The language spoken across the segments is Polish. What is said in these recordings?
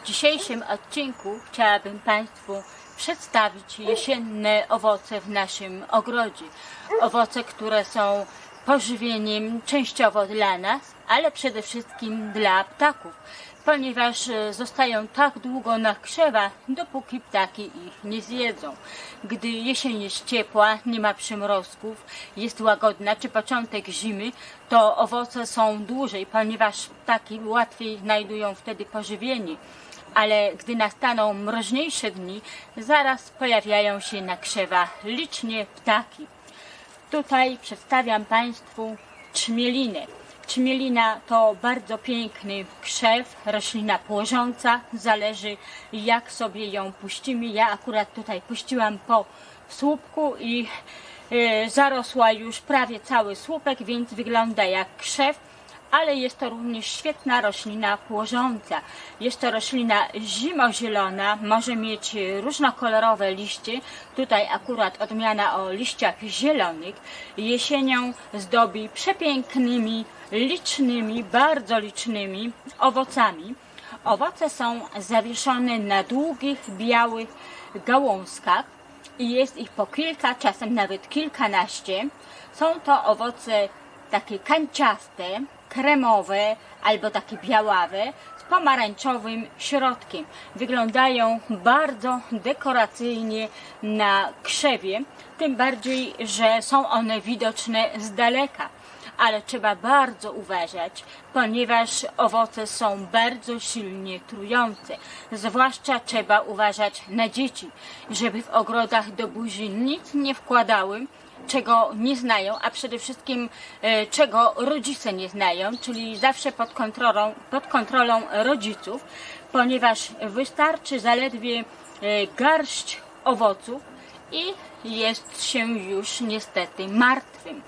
W dzisiejszym odcinku chciałabym Państwu przedstawić jesienne owoce w naszym ogrodzie. Owoce, które są pożywieniem częściowo dla nas, ale przede wszystkim dla ptaków, ponieważ e, zostają tak długo na krzewach, dopóki ptaki ich nie zjedzą. Gdy jesień jest ciepła, nie ma przymrozków, jest łagodna, czy początek zimy, to owoce są dłużej, ponieważ ptaki łatwiej znajdują wtedy pożywienie ale gdy nastaną mroźniejsze dni, zaraz pojawiają się na krzewach licznie ptaki. Tutaj przedstawiam Państwu trzmielinę. Trzmielina to bardzo piękny krzew, roślina płożąca, zależy jak sobie ją puścimy. Ja akurat tutaj puściłam po słupku i e, zarosła już prawie cały słupek, więc wygląda jak krzew ale jest to również świetna roślina płożąca. Jest to roślina zimozielona, może mieć różnokolorowe liście. Tutaj akurat odmiana o liściach zielonych. Jesienią zdobi przepięknymi, licznymi, bardzo licznymi owocami. Owoce są zawieszone na długich, białych gałązkach i jest ich po kilka, czasem nawet kilkanaście. Są to owoce takie kanciaste, kremowe albo takie białawe z pomarańczowym środkiem. Wyglądają bardzo dekoracyjnie na krzewie, tym bardziej, że są one widoczne z daleka. Ale trzeba bardzo uważać, ponieważ owoce są bardzo silnie trujące. Zwłaszcza trzeba uważać na dzieci, żeby w ogrodach do buzi nic nie wkładały, czego nie znają, a przede wszystkim e, czego rodzice nie znają, czyli zawsze pod kontrolą, pod kontrolą rodziców, ponieważ wystarczy zaledwie e, garść owoców i jest się już niestety martwym,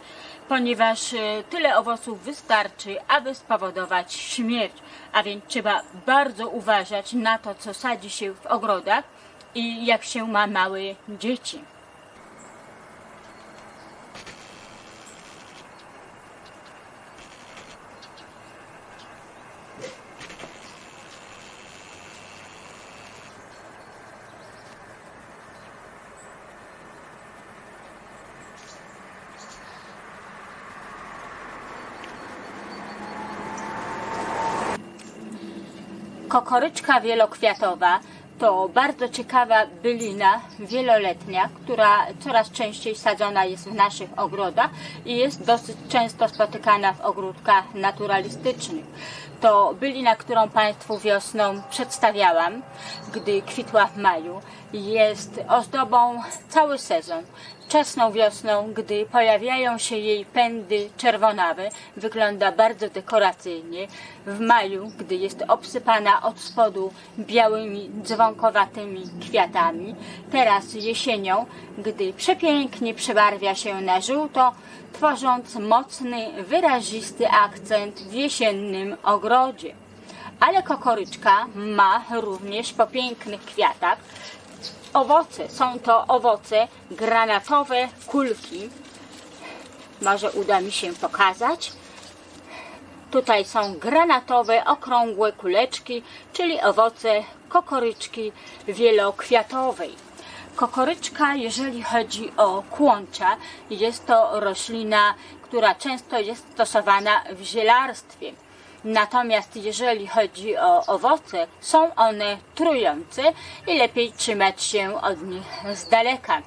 ponieważ e, tyle owoców wystarczy, aby spowodować śmierć, a więc trzeba bardzo uważać na to, co sadzi się w ogrodach i jak się ma małe dzieci. Kokoryczka wielokwiatowa to bardzo ciekawa bylina wieloletnia, która coraz częściej sadzona jest w naszych ogrodach i jest dosyć często spotykana w ogródkach naturalistycznych. To bylina, którą Państwu wiosną przedstawiałam, gdy kwitła w maju. Jest ozdobą cały sezon. Wczesną wiosną, gdy pojawiają się jej pędy czerwonawe, wygląda bardzo dekoracyjnie. W maju, gdy jest obsypana od spodu białymi, dzwonkowatymi kwiatami. Teraz jesienią, gdy przepięknie przebarwia się na żółto, tworząc mocny, wyrazisty akcent w jesiennym ogrodzie. Ale kokoryczka ma również po pięknych kwiatach owoce. Są to owoce granatowe kulki. Może uda mi się pokazać. Tutaj są granatowe, okrągłe kuleczki, czyli owoce kokoryczki wielokwiatowej. Kokoryczka, jeżeli chodzi o kłącza, jest to roślina, która często jest stosowana w zielarstwie. Natomiast jeżeli chodzi o owoce, są one trujące i lepiej trzymać się od nich z daleka.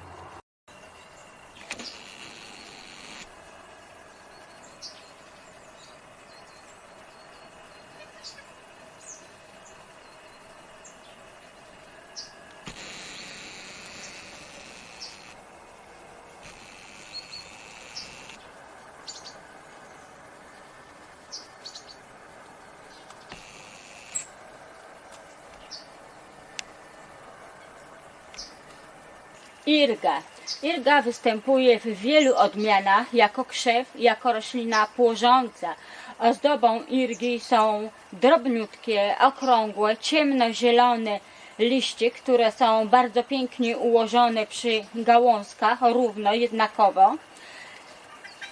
Irga. Irga występuje w wielu odmianach jako krzew, jako roślina płożąca. Ozdobą irgi są drobniutkie, okrągłe, ciemnozielone liście, które są bardzo pięknie ułożone przy gałązkach, równo, jednakowo.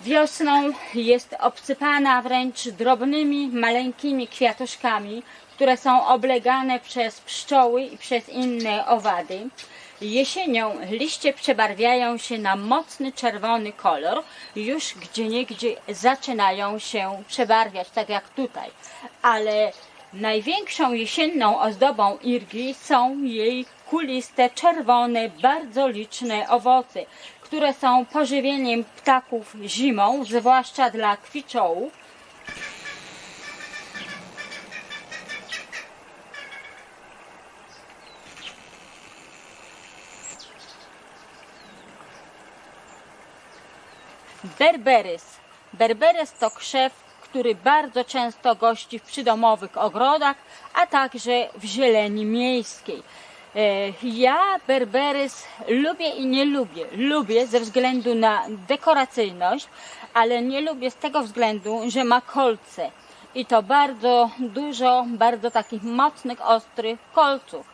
Wiosną jest obsypana wręcz drobnymi, maleńkimi kwiatuszkami, które są oblegane przez pszczoły i przez inne owady. Jesienią liście przebarwiają się na mocny czerwony kolor, już gdzieniegdzie zaczynają się przebarwiać, tak jak tutaj. Ale największą jesienną ozdobą irgi są jej kuliste, czerwone, bardzo liczne owoce, które są pożywieniem ptaków zimą, zwłaszcza dla kwiczołów. Berberys. Berberys to krzew, który bardzo często gości w przydomowych ogrodach, a także w zieleni miejskiej. E, Ja berberys lubię i nie lubię. Lubię ze względu na dekoracyjność, ale nie lubię z tego względu, że ma kolce. I to bardzo dużo, bardzo takich mocnych, ostrych kolców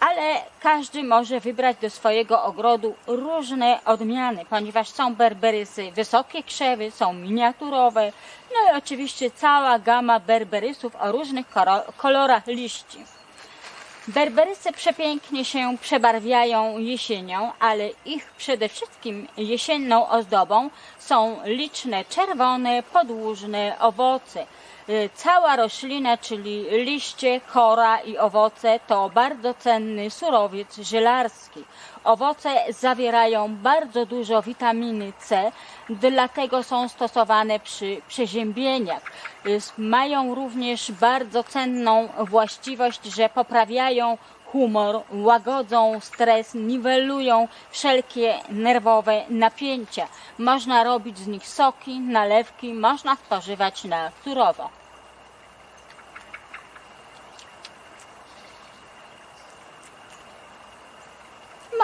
ale każdy może wybrać do swojego ogrodu różne odmiany, ponieważ są berberysy wysokie krzewy, są miniaturowe, no i oczywiście cała gama berberysów o różnych kolorach liści. Berberysy przepięknie się przebarwiają jesienią, ale ich przede wszystkim jesienną ozdobą są liczne czerwone, podłużne owoce. Y, Cała roślina, czyli liście, kora i owoce to bardzo cenny surowiec żelarski. Owoce zawierają bardzo dużo witaminy C, dlatego są stosowane przy przeziębieniach. Y, Mają również bardzo cenną właściwość, że poprawiają humor, łagodzą stres, niwelują wszelkie nerwowe napięcia. Można robić z nich soki, nalewki, można spożywać na surowo.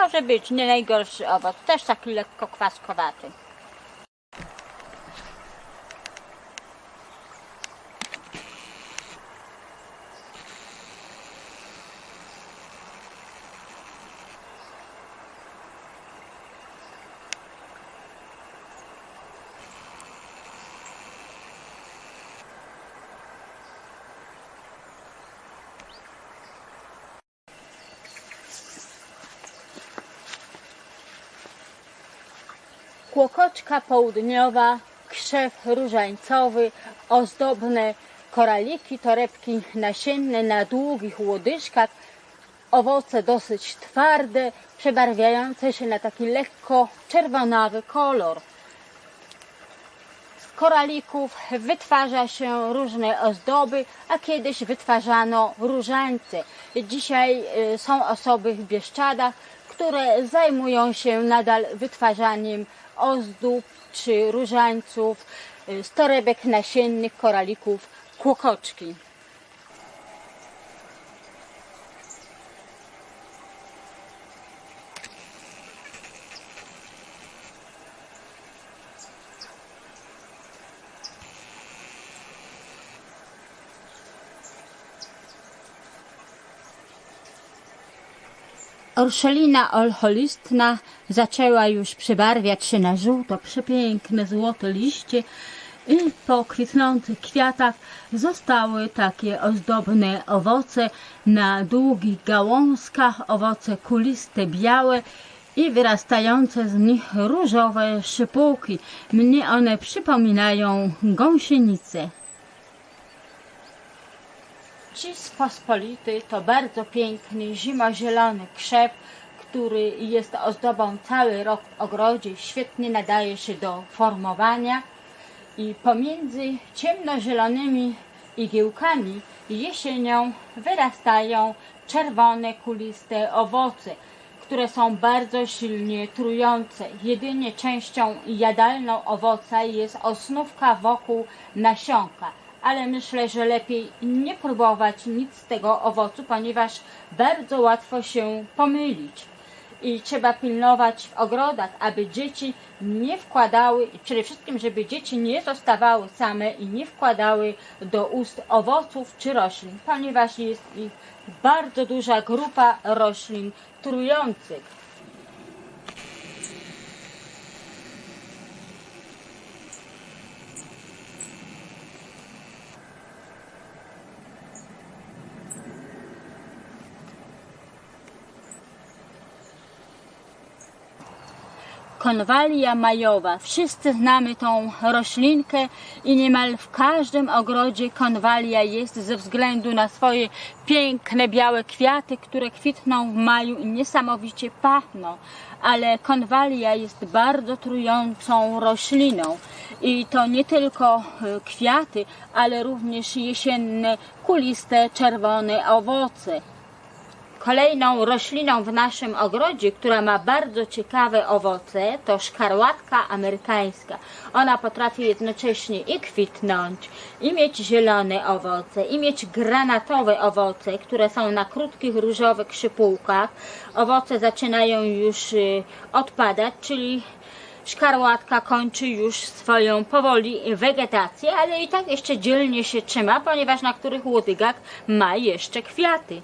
Może być nie najgorszy owoc, też taki lekko kwaskowaty. Kłokoczka południowa, krzew różańcowy, ozdobne koraliki, torebki nasienne na długich łodyżkach, owoce dosyć twarde, przebarwiające się na taki lekko czerwonawy kolor. Z koralików wytwarza się różne ozdoby, a kiedyś wytwarzano różańce. Dzisiaj y, są osoby w Bieszczadach, które zajmują się nadal wytwarzaniem ozdób czy różańców, y, z torebek nasiennych, koralików, kłokoczki. Orszelina olcholistna zaczęła już przybarwiać się na żółto, przepiękne złote liście i po kwitnących kwiatach zostały takie ozdobne owoce na długich gałązkach, owoce kuliste, białe i wyrastające z nich różowe szypułki. Mnie one przypominają gąsienice. Cis pospolity to bardzo piękny, zimozielony krzew, który jest ozdobą cały rok w ogrodzie, świetnie nadaje się do formowania. I pomiędzy ciemnozielonymi igiełkami jesienią wyrastają czerwone, kuliste owoce, które są bardzo silnie trujące. Jedynie częścią jadalną owoca jest osnówka wokół nasionka ale myślę, że lepiej nie próbować nic z tego owocu, ponieważ bardzo łatwo się pomylić. I trzeba pilnować w ogrodach, aby dzieci nie wkładały, przede wszystkim, żeby dzieci nie zostawały same i nie wkładały do ust owoców czy roślin, ponieważ jest ich bardzo duża grupa roślin trujących. Konwalia majowa. Wszyscy znamy tą roślinkę i niemal w każdym ogrodzie konwalia jest ze względu na swoje piękne białe kwiaty, które kwitną w maju i niesamowicie pachną. Ale konwalia jest bardzo trującą rośliną i to nie tylko e, kwiaty, ale również jesienne, kuliste, czerwone owoce. Kolejną rośliną w naszym ogrodzie, która ma bardzo ciekawe owoce, to szkarłatka amerykańska. Ona potrafi jednocześnie i kwitnąć, i mieć zielone owoce, i mieć granatowe owoce, które są na krótkich różowych szypułkach. Owoce zaczynają już y, odpadać, czyli szkarłatka kończy już swoją powoli wegetację, ale i tak jeszcze dzielnie się trzyma, ponieważ na których łodygach ma jeszcze kwiaty.